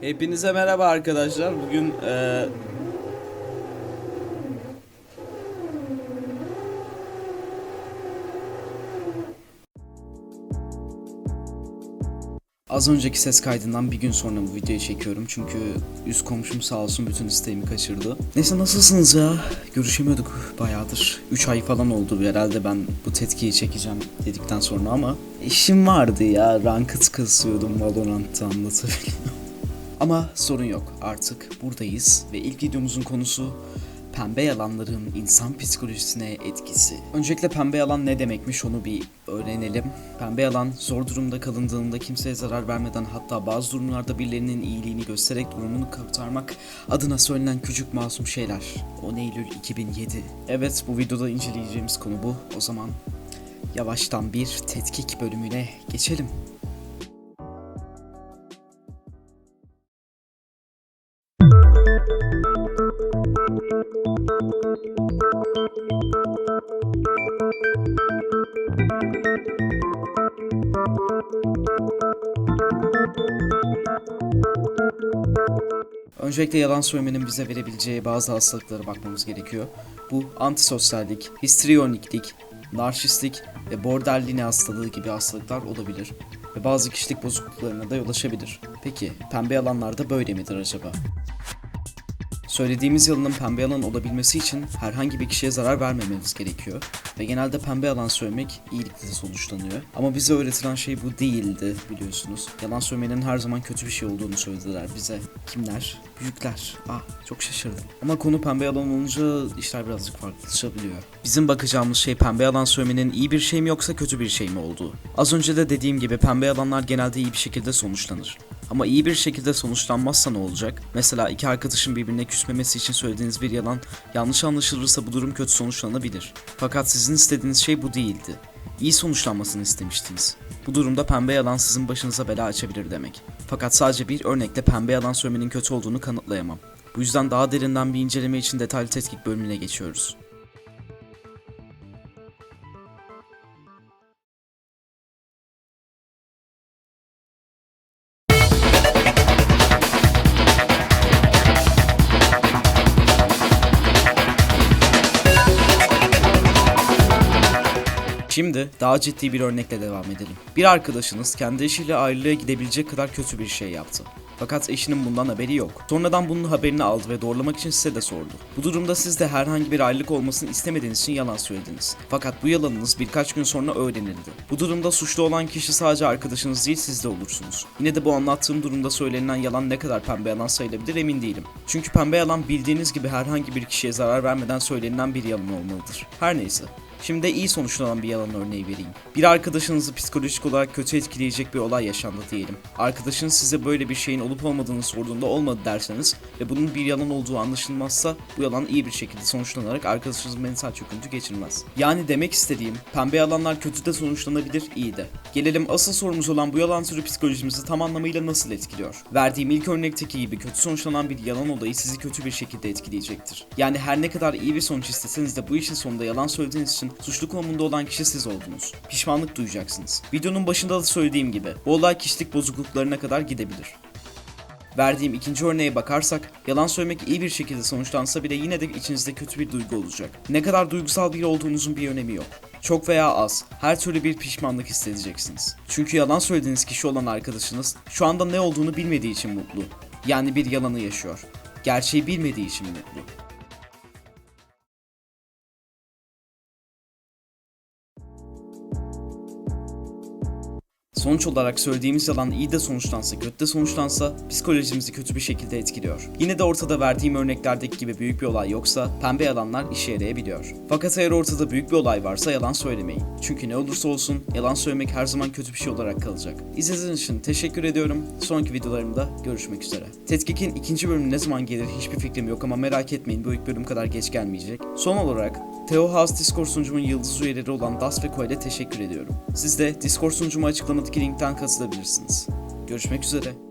Hepinize merhaba arkadaşlar. Bugün eee Az önceki ses kaydından bir gün sonra bu videoyu çekiyorum çünkü üst komşum sağ olsun bütün isteğimi kaçırdı. Neyse nasılsınız ya? Görüşemiyorduk bayağıdır. 3 ay falan oldu herhalde ben bu tetkiyi çekeceğim dedikten sonra ama işim vardı ya. Ranked kasıyordum Valorant'ta anlatabiliyor. Ama sorun yok artık buradayız ve ilk videomuzun konusu pembe yalanların insan psikolojisine etkisi. Öncelikle pembe yalan ne demekmiş onu bir öğrenelim. Pembe yalan zor durumda kalındığında kimseye zarar vermeden hatta bazı durumlarda birilerinin iyiliğini göstererek durumunu kurtarmak adına söylenen küçük masum şeyler. 10 Eylül 2007. Evet bu videoda inceleyeceğimiz konu bu. O zaman yavaştan bir tetkik bölümüne geçelim. Öncelikle yalan söylemenin bize verebileceği bazı hastalıklara bakmamız gerekiyor. Bu antisosyallik, histriyoniklik, narsistlik ve borderline hastalığı gibi hastalıklar olabilir ve bazı kişilik bozukluklarına da yol açabilir. Peki pembe yalanlar da böyle midir acaba? Söylediğimiz yalanın pembe yalan olabilmesi için herhangi bir kişiye zarar vermememiz gerekiyor. Ve genelde pembe yalan söylemek iyilikle sonuçlanıyor. Ama bize öğretilen şey bu değildi biliyorsunuz. Yalan söylemenin her zaman kötü bir şey olduğunu söylediler bize. Kimler? Büyükler. Ah çok şaşırdım. Ama konu pembe yalan olunca işler birazcık farklılaşabiliyor. Bizim bakacağımız şey pembe yalan söylemenin iyi bir şey mi yoksa kötü bir şey mi olduğu. Az önce de dediğim gibi pembe yalanlar genelde iyi bir şekilde sonuçlanır. Ama iyi bir şekilde sonuçlanmazsa ne olacak? Mesela iki arkadaşın birbirine küsmemesi için söylediğiniz bir yalan yanlış anlaşılırsa bu durum kötü sonuçlanabilir. Fakat sizin istediğiniz şey bu değildi. İyi sonuçlanmasını istemiştiniz. Bu durumda pembe yalan sizin başınıza bela açabilir demek. Fakat sadece bir örnekle pembe yalan söylemenin kötü olduğunu kanıtlayamam. Bu yüzden daha derinden bir inceleme için detaylı tetkik bölümüne geçiyoruz. Şimdi daha ciddi bir örnekle devam edelim. Bir arkadaşınız kendi eşiyle ayrılığa gidebilecek kadar kötü bir şey yaptı. Fakat eşinin bundan haberi yok. Sonradan bunun haberini aldı ve doğrulamak için size de sordu. Bu durumda siz de herhangi bir ayrılık olmasını istemediğiniz için yalan söylediniz. Fakat bu yalanınız birkaç gün sonra öğrenildi. Bu durumda suçlu olan kişi sadece arkadaşınız değil siz de olursunuz. Yine de bu anlattığım durumda söylenen yalan ne kadar pembe yalan sayılabilir emin değilim. Çünkü pembe yalan bildiğiniz gibi herhangi bir kişiye zarar vermeden söylenen bir yalan olmalıdır. Her neyse. Şimdi iyi sonuçlanan bir yalan örneği vereyim. Bir arkadaşınızı psikolojik olarak kötü etkileyecek bir olay yaşandı diyelim. Arkadaşınız size böyle bir şeyin olup olmadığını sorduğunda olmadı derseniz ve bunun bir yalan olduğu anlaşılmazsa bu yalan iyi bir şekilde sonuçlanarak arkadaşınızın mental çöküntü geçirmez. Yani demek istediğim pembe yalanlar kötü de sonuçlanabilir iyi de. Gelelim asıl sorumuz olan bu yalan türü psikolojimizi tam anlamıyla nasıl etkiliyor? Verdiğim ilk örnekteki gibi kötü sonuçlanan bir yalan olayı sizi kötü bir şekilde etkileyecektir. Yani her ne kadar iyi bir sonuç isteseniz de bu işin sonunda yalan söylediğiniz için suçlu konumunda olan kişi siz oldunuz. Pişmanlık duyacaksınız. Videonun başında da söylediğim gibi bu olay kişilik bozukluklarına kadar gidebilir. Verdiğim ikinci örneğe bakarsak, yalan söylemek iyi bir şekilde sonuçlansa bile yine de içinizde kötü bir duygu olacak. Ne kadar duygusal biri olduğunuzun bir önemi yok. Çok veya az, her türlü bir pişmanlık hissedeceksiniz. Çünkü yalan söylediğiniz kişi olan arkadaşınız şu anda ne olduğunu bilmediği için mutlu. Yani bir yalanı yaşıyor. Gerçeği bilmediği için mutlu. Sonuç olarak söylediğimiz yalan iyi de sonuçlansa kötü de sonuçlansa psikolojimizi kötü bir şekilde etkiliyor. Yine de ortada verdiğim örneklerdeki gibi büyük bir olay yoksa pembe yalanlar işe yarayabiliyor. Fakat eğer ortada büyük bir olay varsa yalan söylemeyin. Çünkü ne olursa olsun yalan söylemek her zaman kötü bir şey olarak kalacak. İzlediğiniz için teşekkür ediyorum. Sonraki videolarımda görüşmek üzere. Tetkikin ikinci bölümü ne zaman gelir hiçbir fikrim yok ama merak etmeyin bu ilk bölüm kadar geç gelmeyecek. Son olarak Theo House Discord sunucumun yıldız üyeleri olan Das ve Koel'e teşekkür ediyorum. Siz de Discord sunucuma açıklamadaki linkten katılabilirsiniz. Görüşmek üzere.